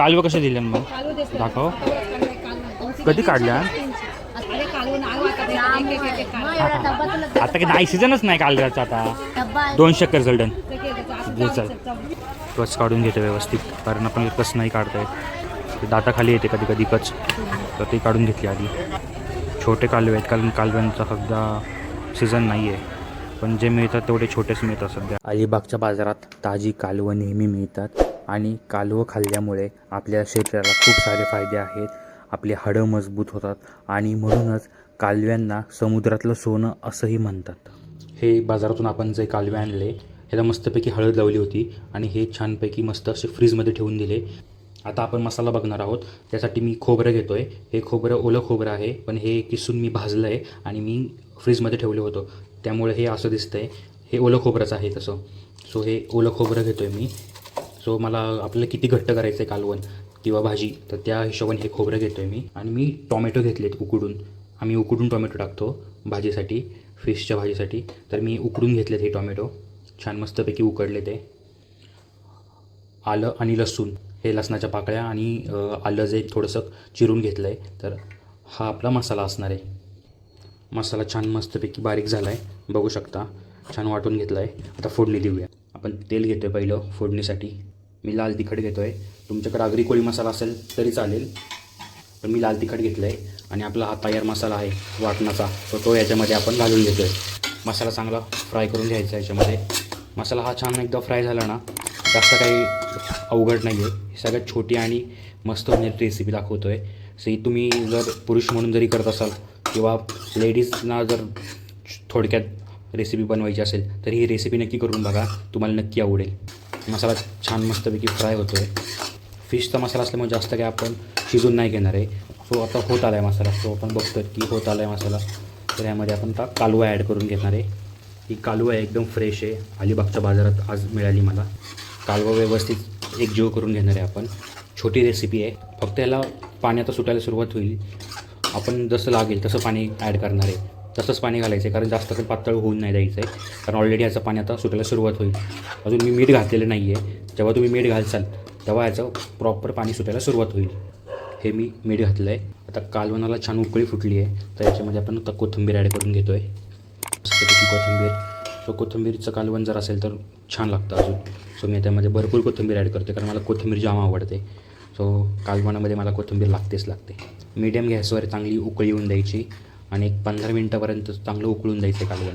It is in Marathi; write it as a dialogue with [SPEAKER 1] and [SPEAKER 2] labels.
[SPEAKER 1] कालवं कसे दिले मग?
[SPEAKER 2] देतो.
[SPEAKER 1] दाखव. कधी काढल्या?
[SPEAKER 2] आता ते एक- एक- एक काढ.
[SPEAKER 1] आता की नाही सीझनच नाही कालव्याचा आता. दोनशे कर जलडन
[SPEAKER 2] ते घे, त्याचं असं
[SPEAKER 1] घे,
[SPEAKER 2] चाव-
[SPEAKER 1] चल. कच काढून घेते व्यवस्थित कारण आपण कच नाही काढता येत ते दाताखाली येते कधी कधी कच. तर ते काढून घेतली आधी. छोटे कालवे आहेत कारण कालव्यांचा सध्या सीझन नाही आहे पण जे मिळतात तेवढे छोटेच मिळतात सध्या. अलिबागच्या बाजारात ताजी कालवं नेहमी मिळतात. आणि कालवं खाल्ल्यामुळे आपल्या शरीराला खूप सारे फायदे आहेत. आपले हाडं मजबूत होतात आणि म्हणूनच कालव्यांना समुद्रातलं सोनं असंही म्हणतात. हे बाजारातून आपण जे कालवे आणले ह्याला मस्तपैकी हळद लावली होती आणि हे छानपैकी मस्त असे फ्रीजमध्ये ठेवून दिले. आता आपण मसाला बघणार आहोत. त्यासाठी मी खोबरं घेतो आहे हे खोबरं ओलं खोबरं आहे पण हे किसून मी भाजलं आहे आणि मी फ्रीजमध्ये ठेवलं होतं. त्यामुळे हे असं दिसतं आहे हे ओलं खोबरंच आहे तसं. सो हे ओलं खोबरं घेतो आहे मी. सो मला आपल्याला किती घट्ट करायचं आहे कालवण किंवा भाजी तर त्या हिशोबाने हे खोबरं घेतो आहे मी. आणि मी टॉमॅटो घेतलेत उकडून. आम्ही उकडून टॉमॅटो टाकतो भाजीसाठी फिशच्या भाजीसाठी. तर मी उकडून घेतलेत हे टॉमॅटो. छान मस्तपैकी उकडले ते. आलं आणि लसूण. हे लसणाच्या पाकळ्या आणि आलं जे थोडंसं चिरून घेतलं आहे तर हा आपला मसाला असणार आहे. मसाला छान मस्तपैकी बारीक झाला आहे बघू शकता. छान वाटून घेतला आहे आता फोडणी देऊया. आपण तेल घेतो आहे पहिलं फोडणीसाठी. मी लाल तिखट घेतो आहे तुमच्याकडे आगरी कोळी मसाला असेल तरी चालेल. पण मी लाल तिखट घेतलं आहे आणि आपला हा तयार मसाला आहे वाटणाचा. तर तो याच्यामध्ये आपण घालून घेतो आहे मसाला चांगला फ्राय करून घ्यायचा आहे याच्यामध्ये. मसाला हा छान एकदा फ्राय झाला ना जास्त काही अवघड नाही आहे सगळ्यात छोटी आणि मस्त होण्याची रेसिपी दाखवतो आहे सही तुम्ही जर पुरुष म्हणून जरी करत असाल किंवा लेडीजना जर थोडक्यात रेसिपी बनवायची असेल तर ही रेसिपी नक्की करून बघा. तुम्हाला नक्की आवडेल. मसाला छान मस्तपैकी फ्राय होतो आहे फिशचा मसाला असल्यामुळे जास्त काय आपण शिजून नाही घेणार आहे. सो आता होत आला आहे मसाला. सो आपण बघतो की होत आला आहे मसाला. तर यामध्ये आपण आता कालवा ॲड करून घेणार आहे. ही कालवा आहे एकदम फ्रेश आहे. अलिबागच्या बाजारात आज मिळाली मला. कालवा व्यवस्थित एकजीव करून घेणार आहे आपण. छोटी रेसिपी आहे. फक्त याला पाण्यात सुटायला सुरुवात होईल. आपण जसं लागेल तसं पाणी ॲड करणार आहे. तसंच पाणी घालायचं आहे कारण जास्त काही पातळ होऊन नाही द्यायचं आहे कारण ऑलरेडी याचं पाणी आता सुटायला सुरुवात होईल. अजून मी मीठ घातलेलं नाही आहे जेव्हा तुम्ही मीठ घालसाल तेव्हा याचं प्रॉपर पाणी सुटायला सुरुवात होईल. हे मी मीठ घातलं आहे आता कालवणाला छान उकळी फुटली आहे. तर याच्यामध्ये आपण आता कोथिंबीर ॲड करून घेतो आहे कोथिंबीर. सो कोथिंबीरचं कालवण जर असेल तर छान लागतं अजून. सो मी त्यामध्ये भरपूर कोथिंबीर ॲड करते कारण मला कोथिंबीर जाम आवडते. सो कालवणामध्ये मला कोथिंबीर लागतेच लागते. मीडियम गॅसवर चांगली उकळी येऊन द्यायची. आणि एक पंधरा मिनटापर्यंत चांगलं उकळून द्यायचं कालवण.